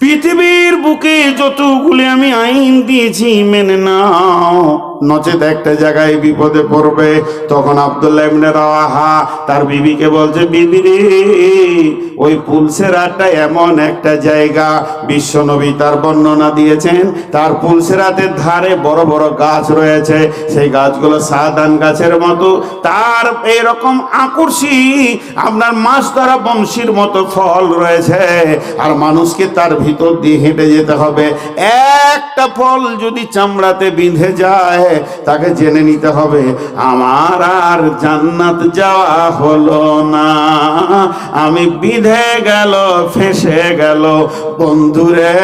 পৃথিবীর বুকে যতগুলি আমি আইন দিয়েছি মেনে নাও। নচেত একটা জায়গায় বিপদে পড়বে, তখন আবদুল্লাহ ইবনে রাওয়াহা তার বিবিকে বলছে, বিবি ওই পুলসেরাটা এমন একটা জায়গা বিশ্বনবী তার বর্ণনা দিয়েছেন, তার পুলসেরাতের ধারে বড় বড় গাছ রয়েছে, সেই গাছগুলো সাদান গাছের মতো, তার এরকম আকর্ষি, আপনার মাছ ধরা বংশীর মতো ফল রয়েছে, আর মানুষকে তার ভিতর দিয়ে হেঁটে যেতে হবে, একটা ফল যদি চামড়াতে বিঁধে যায় তাকে জেনে নিতে হবে, আমার আর জান্নাত যাওয়া হলো না। আমি বিধে গেল, ফেসে গেল, বন্ধুরে,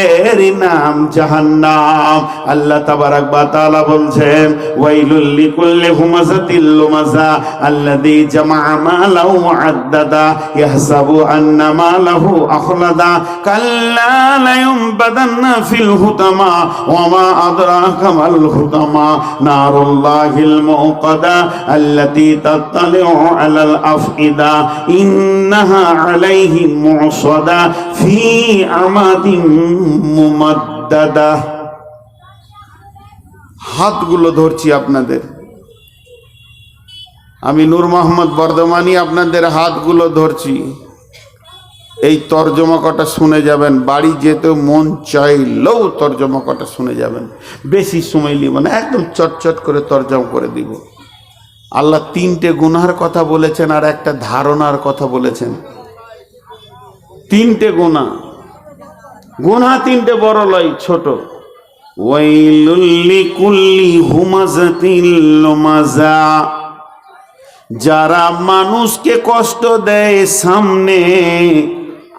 এরই নাম জাহান্নাম। আল্লাহ তাবারাক বা তাআলা বলছেন, ওয়াইলুল লিকুল্লি হুমাযাতিল লুমাযা আল্লাযী জামা'a মালাহু মুআদ্দাদা ইয়াহসাবু আন্না মালাহু আখলাদা কাল্লা লা ইউনবাদান্না ফিল হুতামা ওয়া মা আদরাকা মাল হুতামা নারুল্লাহিল মুকাদা আল্লাতী তাত্তালিউ আলাল আফইদা ইন্নাহা আলাইহিম মুসাদা ফি আমাদিন মুমাদ্দাদা হাতগুলো ধরছি আপনাদের। আমি নূর মোহাম্মদ বর্ধমানি আপনাদের হাতগুলো ধরছি। এই তর্জমা কটা শুনে যাবেন, বাড়ি যেতে মন চাইলেও তর্জমা কটা শুনে যাবেন। বেশি সময় নিব না, একদম চটচট করে তর্জমা করে দিব। আল্লাহ তিনটে গুনার কথা বলেছেন আর একটা ধারণার কথা বলেছেন। তিনটে গুণা গুনা তিনটে বড় লয়, ছোট। যারা মানুষকে কষ্ট দেয় সামনে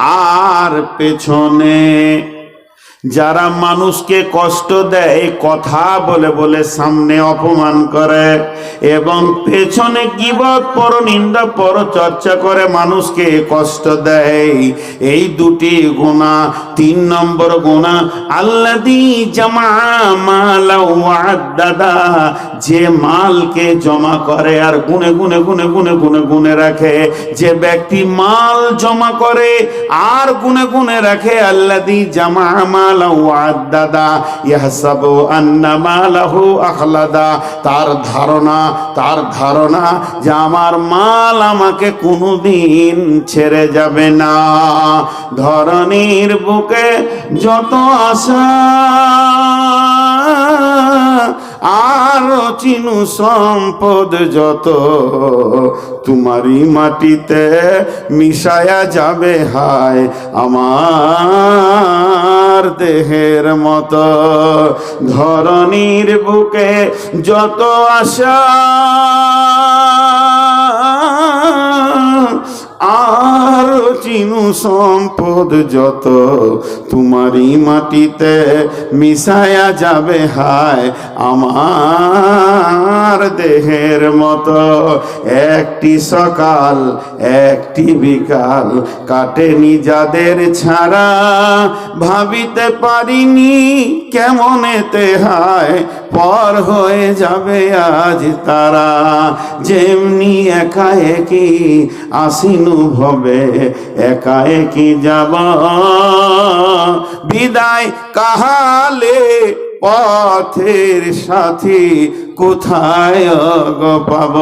আর পেছনে যারা মানুষকে কষ্ট দেয় কথা বলে বলে সামনে অপমান করে এবং পেছনে কিবত পর নিন্দা পর চর্চা করে মানুষকে কষ্ট দেয়। এই দুটি গুণা, তিন নম্বর গুণা আল্লাদি জামা দাদা যে মালকে জমা করে আর গুনে গুনে গুনে গুনে গুনে গুনে রাখে। যে ব্যক্তি মাল জমা করে আর গুনে গুনে রাখে আল্লাদি জামা মালাহু আদাদা, ইয়াহসাবু আন্না তার ধারণা তার ধারণা যে আমার মাল আমাকে কোনোদিন ছেড়ে যাবে না। ধরনীর বুকে যত আশা আর চিনু সম্পদ যত, তোমারই মাটিতে মিশায়া যাবে হায় আমার দেহের মতো। ধরনীর বুকে যত আশা আর চিনু সম্পদ যত, তোমারই মাটিতে মিশায়া যাবে হায় আমার দেহের মতো। একটি সকাল, একটি বিকাল কাটেনি যাদের ছাড়া, ভাবিতে পারিনি কেমন এতে হায় পর হয়ে যাবে আজ তারা। যেমনি একা একই আসিনু ভবে একা একই যাব, বিদায় কাহালে? পথের সাথী কোথায় পাব?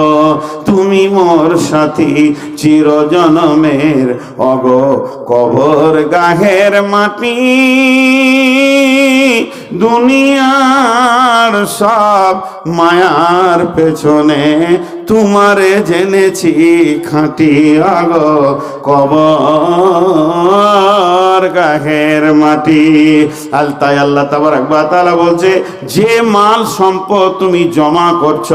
তুমি মোর সাথী চিরজনমের অগ কবর গাহের মাটি। দুনিয়ার সব মায়ার পেছনে তোমারে জেনেছি খাঁটি আগ, কবর গাহের মাটি। আলতাই আল্লাহ তাবার একবার তালা বলছে, যে মাল সম্পদ তুমি জমা করছ,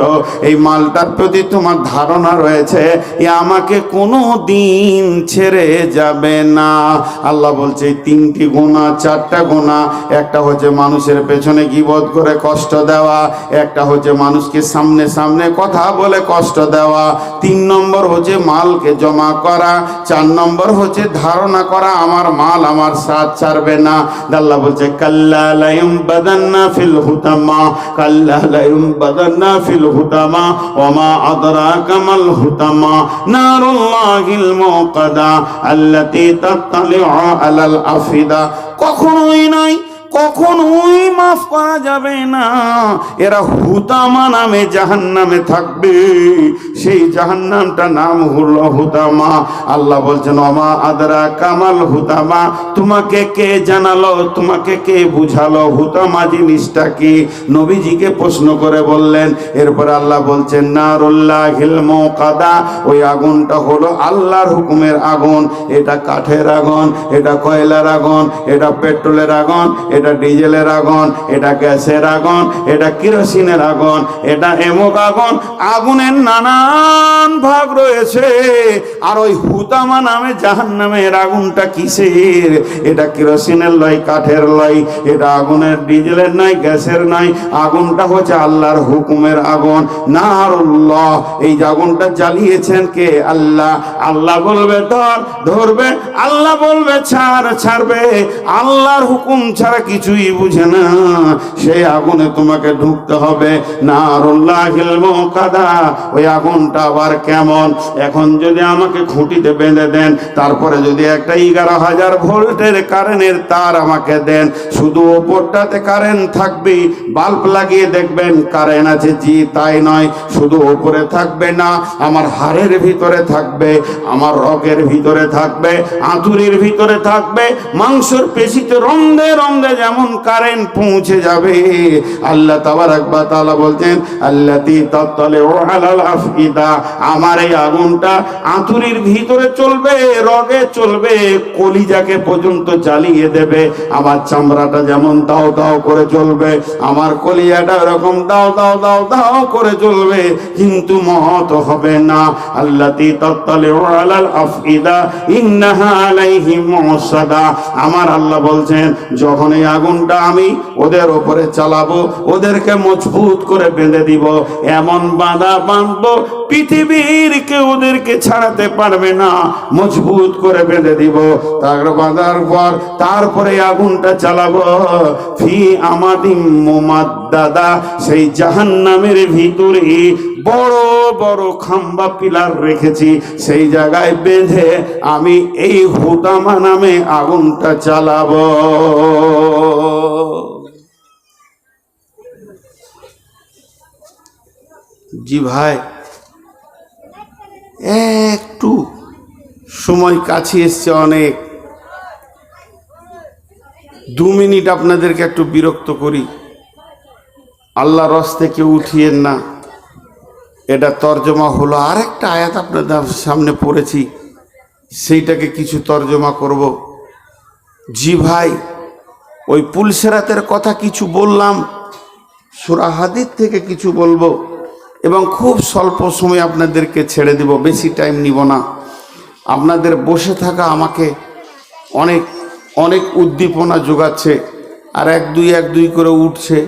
এই মালটার প্রতি তোমার ধারণা রয়েছে, এ আমাকে কোনো দিন ছেড়ে যাবে না। আল্লাহ বলছে তিনটি গোনা চারটা গোনা একটা হচ্ছে মানুষের পেছনে গিবদ করে কষ্ট দেওয়া, একটা হচ্ছে মানুষকে সামনে সামনে কথা বলে কষ্ট দেওয়া। তিন নম্বর হচ্ছে মালকে জমা করা। চার নম্বর হচ্ছে ধারণা করা, আমার মাল আমার সাথ ছাড়বে না। আল্লাহ বলছে, কাল্লা লাইম বাদান্না ফিল হুতামা, কাল্লা লাইম বাদান্না ফিল হুতামা, ওমা আদরাকা মাল হুতামা, নারুল্লাহিল মুকাদা আল্লাতী তাত্তালিউ আলাল আফিদা। কখনোই নাই কখনোই মাফ করা যাবে না? এরা হুতামা নামে জাহান্নামে থাকবে। সেই জাহান্নামটা নাম হলো হুতামা। আল্লাহ বলছেন অমা আদরা কামাল হুতামা। তোমাকে কে জানালো? তোমাকে কে বুঝালো? হুতামা জিনিসটা কি? নবীজিকে প্রশ্ন করে বললেন, এরপর আল্লাহ বলছেন নারুল্লাহ হিলম কাদা ওই আগুনটা হলো আল্লাহর হুকুমের আগুন। এটা কাঠের আগুন, এটা কয়লার আগুন, এটা পেট্রোলের আগুন, এটা ডিজেলের আগুন, এটা গ্যাসের আগুন, এটা কেরোসিনের আগুন, এটা এমক আগুন, আগুনের নানান ভাগ রয়েছে। আর ওই হুতামা নামে জাহান নামের আগুনটা কিসের? এটা কেরোসিনের লয়, কাঠের লয়, এটা আগুনের ডিজেলের নয়, গ্যাসের নয়, আগুনটা হচ্ছে আল্লাহর হুকুমের আগুন। নারুল্লাহ এই আগুনটা জ্বালিয়েছেন কে? আল্লাহ। আল্লাহ বলবে, ধর, ধরবে, আল্লাহ বলবে, ছাড়, ছাড়বে। আল্লাহর হুকুম ছাড়া কিছুই বুঝে না। সেই আগুনে তোমাকে ঢুকতে হবে। নারুল্লাহ কাদা ওই আগুনটা আবার কেমন? এখন যদি আমাকে খুঁটিতে বেঁধে দেন, তারপরে যদি একটা এগারো হাজার ভোল্টের কারেন্টের তার আমাকে দেন, শুধু ওপরটাতে কারেন্ট থাকবে, বাল্ব লাগিয়ে দেখবেন কারেন্ট আছে, জি তাই নয়, শুধু ওপরে থাকবে না, আমার হাড়ের ভিতরে থাকবে, আমার রগের ভিতরে থাকবে, আঁতুরির ভিতরে থাকবে, মাংসর পেশিতে রন্ধে রন্ধে যেমন কারেন্ট পৌঁছে যাবে। আল্লাহ তাবার একবার তালা বলছেন আল্লাহ তি তত্তলে ও আমার এই আগুনটা আঁতুরির ভিতরে চলবে, রগে চলবে, কলিজাকে পর্যন্ত জ্বালিয়ে দেবে। আমার চামড়াটা যেমন দাও দাও করে চলবে আমার কলিজাটা এরকম দাও দাও দাও দাও করে চলবে কিন্তু মহত হবে না। আল্লাহ তি তত্তলে ও আফিদা ইন্নাহা আলাইহি মুসাদা। আমার আল্লাহ বলছেন যখন এই আগুনটা আমি ওদের ওপরে চালাবো ওদেরকে মজবুত করে বেঁধে দিব। এমন বাঁধা বাঁধবো পৃথিবীর কেউ ওদেরকে ছাড়াতে পারবে না। মজবুত করে বেঁধে দিব। তার বাঁধার পর তারপরে আগুনটা চালাবো ফি আমাদিম দাদা সেই জাহান্নামের ভিতরে বড় বড় খাম্বা পিলার রেখেছি। সেই জায়গায় বেঁধে আমি এই হুতামা নামে আগুনটা চালাবো জি ভাই একটু সময় কাছে এসছে অনেক। দু মিনিট আপনাদেরকে একটু বিরক্ত করি। আল্লাহ রস থেকে উঠিয়েন না। এটা তর্জমা হলো। আরেকটা আয়াত আপনাদের সামনে পড়েছি। সেইটাকে কিছু তর্জমা করব। জি ভাই, ওই পুলসেরাতের কথা কিছু বললাম। সুরাহাদির থেকে কিছু বলব এবং খুব স্বল্প সময় আপনাদেরকে ছেড়ে দেব। বেশি টাইম নিব না। আপনাদের বসে থাকা আমাকে অনেক অনেক উদ্দীপনা যোগাচ্ছে আর এক দুই এক দুই করে উঠছে।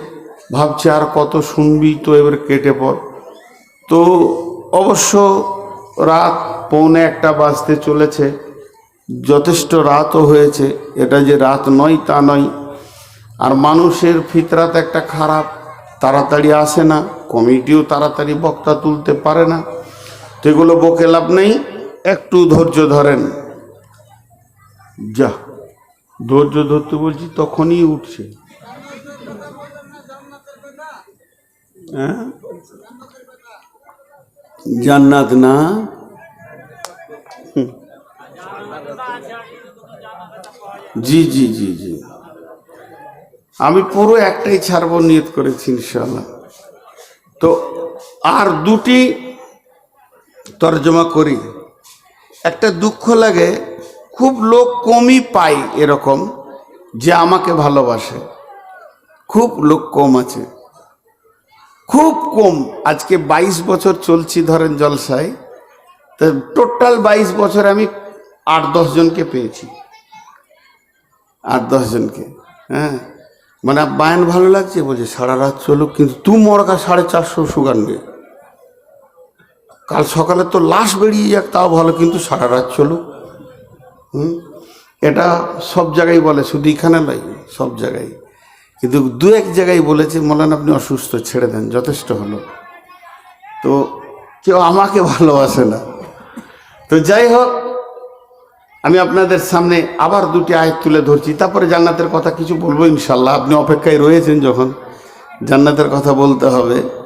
ভাবছে আর কত শুনবি তো এবার কেটে পড় তো অবশ্য রাত পৌনে একটা বাজতে চলেছে। যথেষ্ট রাতও হয়েছে। এটা যে রাত নয় তা নয়। আর মানুষের ফিতরাত একটা খারাপ। তাড়াতাড়ি আসে না। কমিটিও তাড়াতাড়ি বক্তা তুলতে পারে না। তো এগুলো বকে লাভ নেই। একটু ধৈর্য ধরেন। যা, ধৈর্য ধরতে বলছি তখনই উঠছে। হ্যাঁ? জান্নাত না? জি জি জি জি। আমি পুরো একটাই ছাড়বো নিয়ত করেছি ইনশাল্লাহ তো আর দুটি তর্জমা করি। একটা দুঃখ লাগে, খুব লোক কমই পাই এরকম যে আমাকে ভালোবাসে। খুব লোক কম আছে। খুব কম। আজকে বাইশ বছর চলছি ধরেন জলসায়, তো টোটাল বাইশ বছর আমি আট জনকে পেয়েছি। আট জনকে হ্যাঁ। মানে বায়ন ভালো লাগছে, বলছে সারা রাত চলুক, কিন্তু তু মরকা সাড়ে চারশো সুগার নেই কাল সকালে তো লাশ বেরিয়ে যাক, তাও ভালো, কিন্তু সারা রাত চলুক। হুম? এটা সব জায়গায় বলে, শুধু এখানে নয়, সব জায়গায়। কিন্তু দু এক জায়গায় বলেছে, মলান আপনি অসুস্থ, ছেড়ে দেন, যথেষ্ট হলো। তো কেউ আমাকে ভালোবাসে না। তো যাই হোক, আমি আপনাদের সামনে আবার দুটি আয়াত তুলে ধরছি। তারপরে জান্নাতের কথা কিছু বলব ইনশাল্লাহ। আপনি অপেক্ষায় রয়েছেন যখন। জান্নাতের কথা বলতে হবে।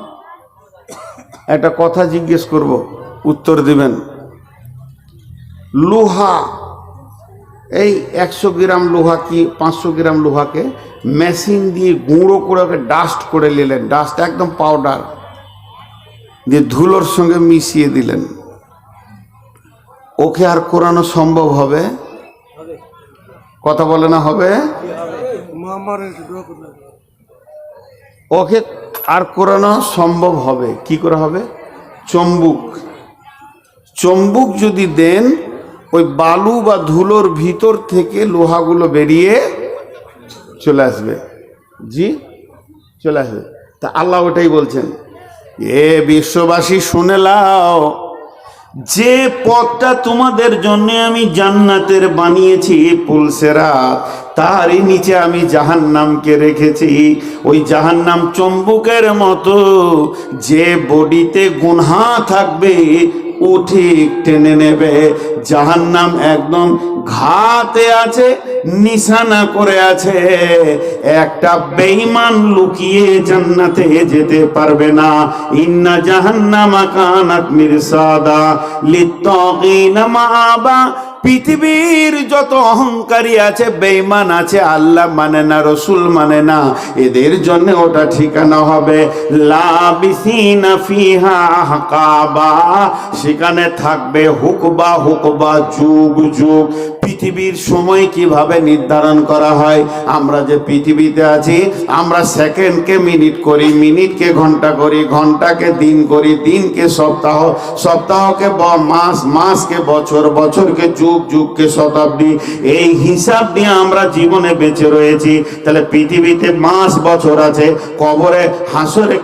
একটা কথা জিজ্ঞেস করব উত্তর দিবেন। লোহা এই একশো গ্রাম লোহা কি পাঁচশো গ্রাম লোহাকে মেশিন দিয়ে গুঁড়ো করে ওকে ডাস্ট করে নিলেন। ডাস্ট একদম পাউডার দিয়ে ধুলোর সঙ্গে মিশিয়ে দিলেন। ওকে আর কোরানো সম্ভব হবে? কথা বলে না হবে? ওকে আর করানো সম্ভব হবে। কি করা হবে? চম্বুক। চম্বুক যদি দেন, ওই বালু বা ধুলোর ভিতর থেকে লোহাগুলো বেরিয়ে চলে আসবে। জি? চলে আসবে। তা আল্লাহ ওটাই বলছেন, এ বিশ্ববাসী শুনে লাও যে পথটা তোমাদের জন্য আমি জান্নাতের বানিয়েছি পুলসেরা তারই নিচে আমি জাহান নামকে রেখেছি। ওই জাহান নাম চম্বুকের মতো, যে বডিতে গুনহা থাকবে ও ঠিক টেনে নেবে। জাহান নাম একদম ঘাতে আছে, নিশানা করে আছে। একটা বেঈমান লুকিয়ে জান্নাতে যেতে পারবে না। ইন্না জাহান্নামা কানাত মিরসাদা লিত্তাগিনা মাআবা পৃথিবীর যত অহংকারী আছে, বেঈমান আছে, আল্লাহ মানে না, রসুল মানে না, এদের জন্য ওটা ঠিকানা হবে। সেখানে থাকবে হুকবা হুকবা, যুগ যুগ। পৃথিবীর সময় কীভাবে নির্ধারণ করা হয়? আমরা যে পৃথিবীতে আছি, আমরা সেকেন্ডকে মিনিট করি, মিনিটকে ঘণ্টা করি, ঘন্টাকে দিন করি, দিনকে সপ্তাহ, সপ্তাহকে মাস, মাসকে বছর, বছরকে যুগ যুগকে শতাব্দী। এই হিসাব দিয়ে আমরা জীবনে বেঁচে রয়েছি। তাহলে পৃথিবীতে মাস বছর আছে, কবরে হাসরে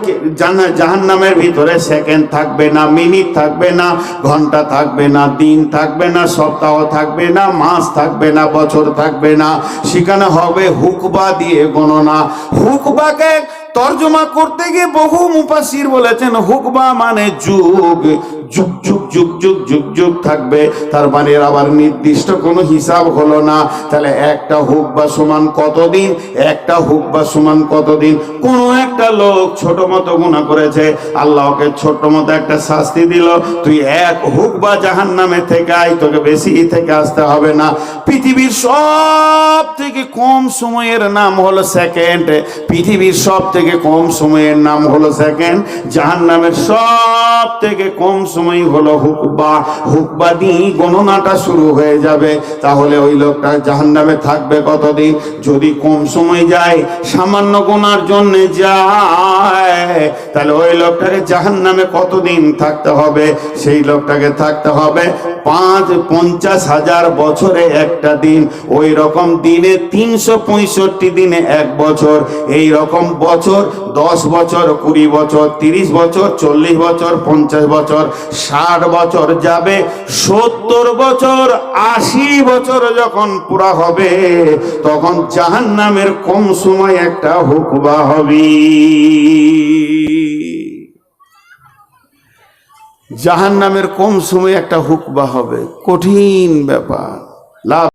জাহান নামের ভিতরে সেকেন্ড থাকবে না, মিনিট থাকবে না, ঘণ্টা থাকবে না, দিন থাকবে না, সপ্তাহ থাকবে না, মাস থাকবে না, বছর থাকবে না। সেখানে হবে হুকবা দিয়ে গণনা। হুকবাকে তর্জমা করতে গিয়ে বহু মুফাসির বলেছেন, হুকবা মানে যুগ। যুগ যুগ যুগ যুগ যুগ যুগ থাকবে। তার মানে আবার নির্দিষ্ট কোনো হিসাব হলো না। তাহলে একটা হুকবা সমান কতদিন? একটা হুকবা সমান কতদিন? কোনো একটা লোক ছোট মতো গুণা করেছে, আল্লাহকে ছোট মতো একটা শাস্তি দিল। তুই এক হুকবা জাহান নামে থেকে আয়, তোকে বেশি থেকে আসতে হবে না। পৃথিবীর সব থেকে কম সময়ের নাম হলো সেকেন্ড পৃথিবীর সব থেকে কম সময়ের নাম হলো সেকেন্ড জাহান নামের সব থেকে কম সময় হলো হুকবা। হুকবা দিয়ে গণনাটা শুরু হয়ে যাবে। তাহলে ওই লোকটা জাহান নামে থাকবে কতদিন? যদি কম সময় যায়, সামান্য গোনার জন্য যায়, তাহলে ওই লোকটাকে জাহান নামে কতদিন থাকতে হবে? সেই লোকটাকে থাকতে হবে পাঁচ পঞ্চাশ হাজার বছরে একটা দিন, ওই রকম দিনে তিনশো পঁয়ষট্টি দিনে এক বছর, এই রকম বছর দশ বছর, কুড়ি বছর, তিরিশ বছর, চল্লিশ বছর, পঞ্চাশ বছর, ষাট বছর যাবে, সত্তর বছর, আশি বছর যখন পুরা হবে, তখন জাহান নামের কম সময় একটা হুকবা হবে। জাহান নামের কম সময়ে একটা হুকবা হবে। কঠিন ব্যাপার। লাভ